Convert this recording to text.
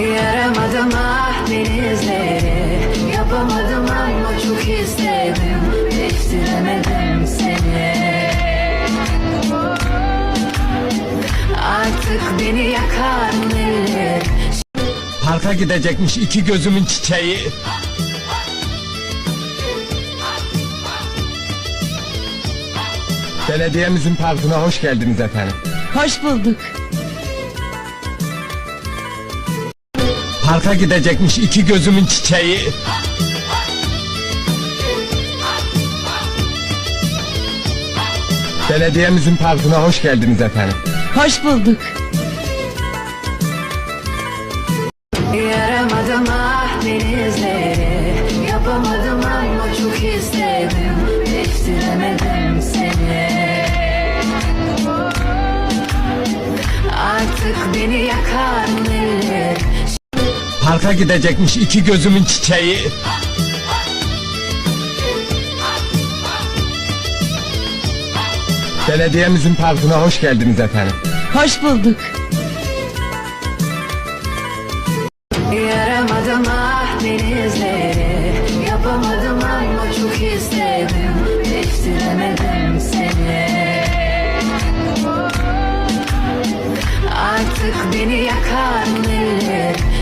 Yaramadım ah denizleri Yapamadım ama çok istedim Değiştiremedim seni Artık beni yakar neler Parka gidecekmiş iki gözümün çiçeği. Belediyemizin parkına hoş geldiniz efendim. Hoş bulduk. Parka gidecekmiş iki gözümün çiçeği. Belediyemizin parkına hoş geldiniz efendim. Hoş bulduk. Yaramadım ah denizleri Yapamadım ama çok istedim Değiştiremedim seni Artık beni yakar neler parka gidecekmiş iki gözümün çiçeği. Belediyemizin parkına hoş geldiniz efendim. Hoş bulduk. Ah yapamadım ama çok istedim Değiştiremedim seni Artık beni yakan eller